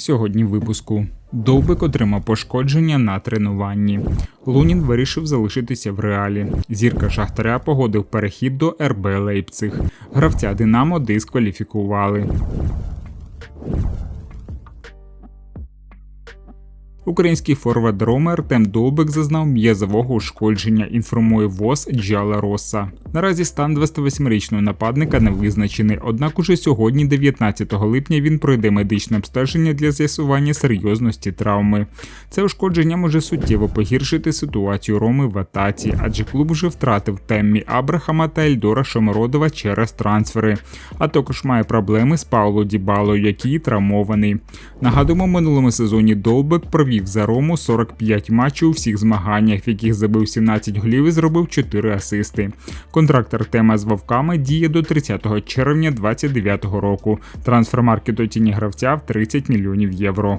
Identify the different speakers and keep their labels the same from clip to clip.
Speaker 1: Сьогодні випуску. Довбик отримав пошкодження на тренуванні. Лунін вирішив залишитися в реалі. Зірка Шахтаря погодив перехід до РБ Лейпциг. Гравця Динамо дискваліфікували. Український форвард Рома Артем Довбик зазнав м'язового ушкодження, інформує ВОЗ Джала Роса. Наразі стан 28-річного нападника не визначений, однак уже сьогодні, 19 липня, він пройде медичне обстеження для з'ясування серйозності травми. Це ушкодження може суттєво погіршити ситуацію Роми в атаці, адже клуб вже втратив Теммі Абрахама та Ельдора Шомородова через трансфери, а також має проблеми з Пауло Дібалою, який травмований. Нагадуємо, минулому сезоні Довбик провів за Рому 45 матчів у всіх змаганнях, в яких забив 17 голів і зробив 4 асисти. Контракт Артема з Вовками діє до 30 червня 2029 року. Трансфермаркет оціні гравця в 30 мільйонів євро.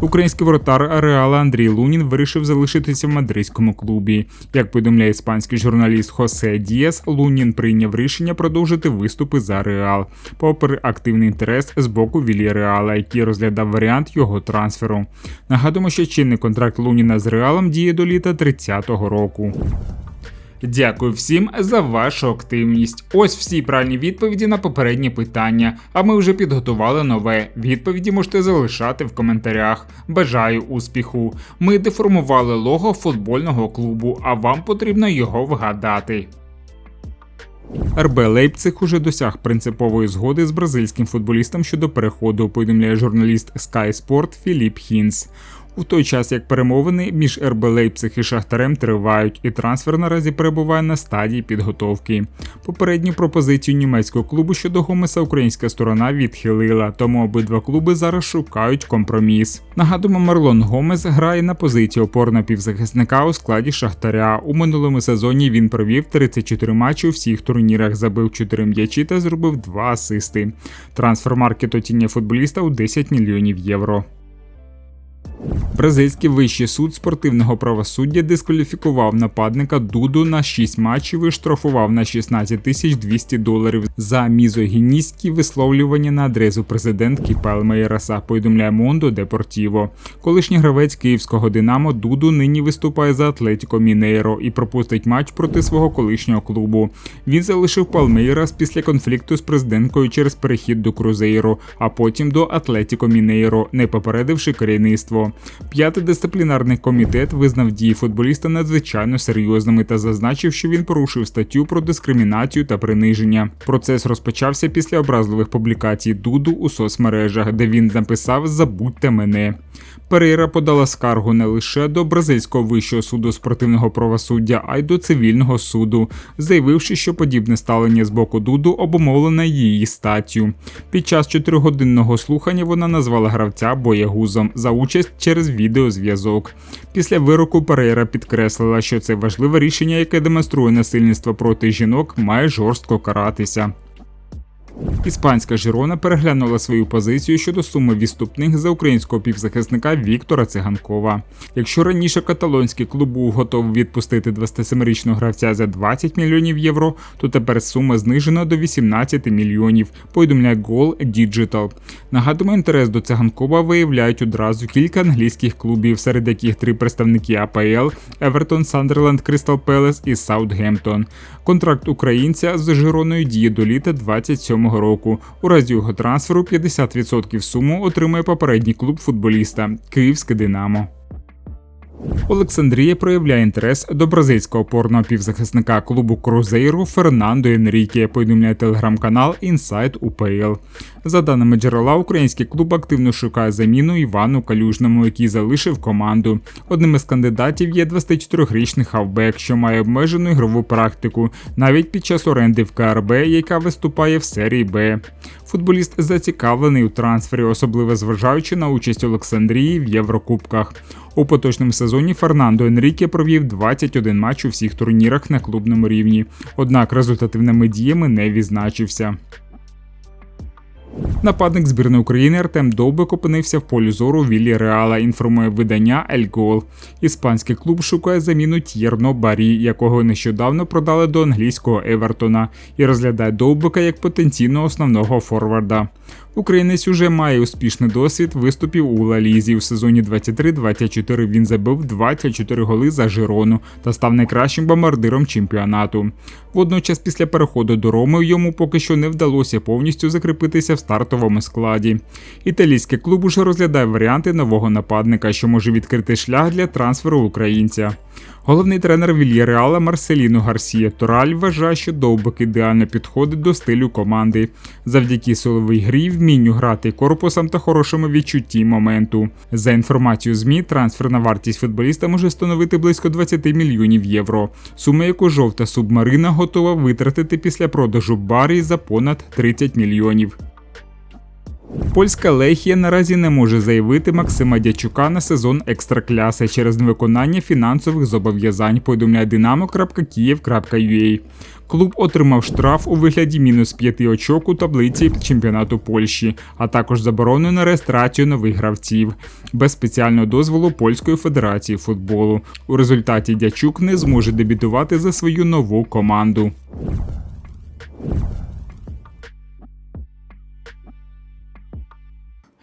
Speaker 1: Український воротар Реала Андрій Лунін вирішив залишитися в мадридському клубі. Як повідомляє іспанський журналіст Хосе Діас, Лунін прийняв рішення продовжити виступи за Реал, попри активний інтерес з боку Вілі Реала, який розглядав варіант його трансферу. Нагадуємо, що чинний контракт Луніна з Реалом діє до літа 30-го року. Дякую всім за вашу активність. Ось всі правильні відповіді на попередні питання. А ми вже підготували нове. Відповіді можете залишати в коментарях. Бажаю успіху. Ми деформували лого футбольного клубу, а вам потрібно його вгадати. РБ Лейпциг уже досяг принципової згоди з бразильським футболістом щодо переходу. Повідомляє журналіст Sky Sport Філіп Хінс. У той час як перемовини між РБ Лейпциг і Шахтарем тривають, і трансфер наразі перебуває на стадії підготовки. Попередню пропозицію німецького клубу щодо Гомеса українська сторона відхилила, тому обидва клуби зараз шукають компроміс. Нагадуємо, Марлон Гомес грає на позиції опорного півзахисника у складі Шахтаря. У минулому сезоні він провів 34 матчі у всіх турнірах, забив 4 м'ячі та зробив 2 асисти. Трансфер маркет оцінює футболіста у 10 мільйонів євро. Бразильський вищий суд спортивного правосуддя дискваліфікував нападника Дуду на 6 матчів і штрафував на 16 тисяч 200 доларів за мізогіністські висловлювання на адресу президентки Палмейраса, повідомляє Мондо Депортіво. Колишній гравець київського Динамо Дуду нині виступає за Атлетіко Мінейро і пропустить матч проти свого колишнього клубу. Він залишив Палмейрас після конфлікту з президенткою через перехід до Крузейро, а потім до Атлетіко Мінейро, не попередивши керівництво. П'ятий дисциплінарний комітет визнав дії футболіста надзвичайно серйозними та зазначив, що він порушив статтю про дискримінацію та приниження. Процес розпочався після образливих публікацій Дуду у соцмережах, де він написав Забудьте мене. Перейра подала скаргу не лише до бразильського вищого суду спортивного правосуддя, а й до цивільного суду, заявивши, що подібне ставлення з боку Дуду обумовлене її статтю. Під час чотиригодинного слухання вона назвала гравця боєгузом за участь через відеозв'язок. Після вироку Перейра підкреслила, що це важливе рішення, яке демонструє насильництво проти жінок, має жорстко каратися. Іспанська Жирона переглянула свою позицію щодо суми відступних за українського півзахисника Віктора Циганкова. Якщо раніше каталонський клуб був готовий відпустити 27-річного гравця за 20 мільйонів євро, то тепер сума знижена до 18 мільйонів. Повідомляє Goal Digital. Нагадуємо, інтерес до циганкова виявляють одразу кілька англійських клубів, серед яких три представники АПЛ Евертон, Сандерленд, Кристал Пелес і Саутгемптон. Контракт українця з Жироною діє до літа 27 року. У разі його трансферу 50% суму отримає попередній клуб футболіста Київське Динамо. Олександрія проявляє інтерес до бразильського опорного півзахисника клубу Крузейру Фернандо Енріке, повідомляє телеграм-канал Inside UPL. За даними джерела, український клуб активно шукає заміну Івану Калюжному, який залишив команду. Одним із кандидатів є 24-річний хавбек, що має обмежену ігрову практику, навіть під час оренди в КРБ, яка виступає в серії Б. Футболіст зацікавлений у трансфері, особливо зважаючи на участь Олександрії в Єврокубках. У поточному сезоні Фернандо Енріке провів 21 матч у всіх турнірах на клубному рівні, однак результативними діями не відзначився. Нападник збірної України Артем Довбик опинився в полі зору Віллі Реала, інформує видання Ель Гол. Іспанський клуб шукає заміну Т'єрно Барі, якого нещодавно продали до англійського Евертона, і розглядає Довбика як потенційного основного форварда. Українець уже має успішний досвід виступів у Лалізі. У сезоні 23-24 він забив 24 голи за Жирону та став найкращим бомбардиром чемпіонату. Водночас, після переходу до Роми йому поки що не вдалося повністю закріпитися в стартовому складі. Італійський клуб уже розглядає варіанти нового нападника, що може відкрити шлях для трансферу українця. Головний тренер Вільяреала Марселіно Гарсія Тораль вважає, що довбик ідеально підходить до стилю команди завдяки силовій грі, вмінню грати корпусом та хорошому відчутті моменту. За інформацією ЗМІ, трансферна вартість футболіста може становити близько 20 мільйонів євро. Сума, яку жовта субмарина готова витратити після продажу барі за понад 30 мільйонів. Польська Лехія наразі не може заявити Максима Дячука на сезон екстракляси через невиконання фінансових зобов'язань. Повідомляє Dynamo.Kiev.ua. Клуб отримав штраф у вигляді мінус 5 очок у таблиці чемпіонату Польщі, а також заборону на реєстрацію нових гравців без спеціального дозволу Польської федерації футболу. У результаті Дячук не зможе дебютувати за свою нову команду.